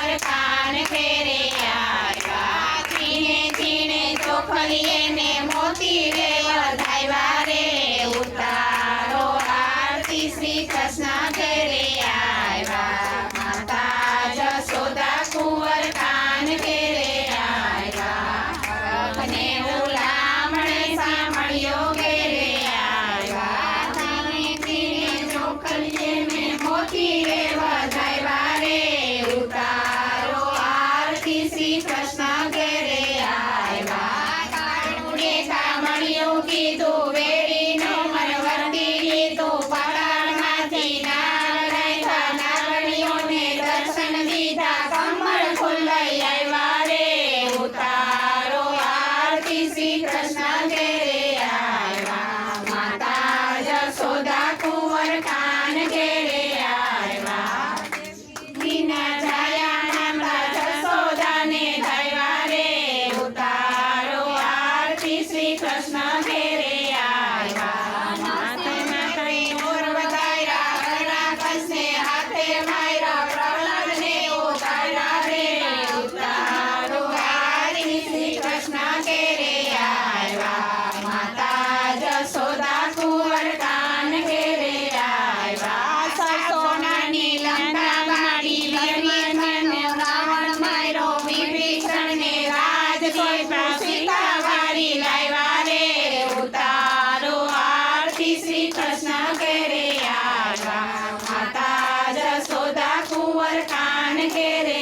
કાન ફેરે છીણે છીણે ચોખલીએ ને મોતી રે વધાવ્યા રે ઉતારો આરતી શ્રી કૃષ્ણ ઘરે આવ્યા માતા જશોદા કુંવર કાન ફેરે श्री कृष्ण घेरे आया माता जसोदा कुंवर कान घेरे जसोदा ने रे। उतारो आरती श्री कृष्ण आया मोर हाथे रे। उतारो श्री कृष्ण get it.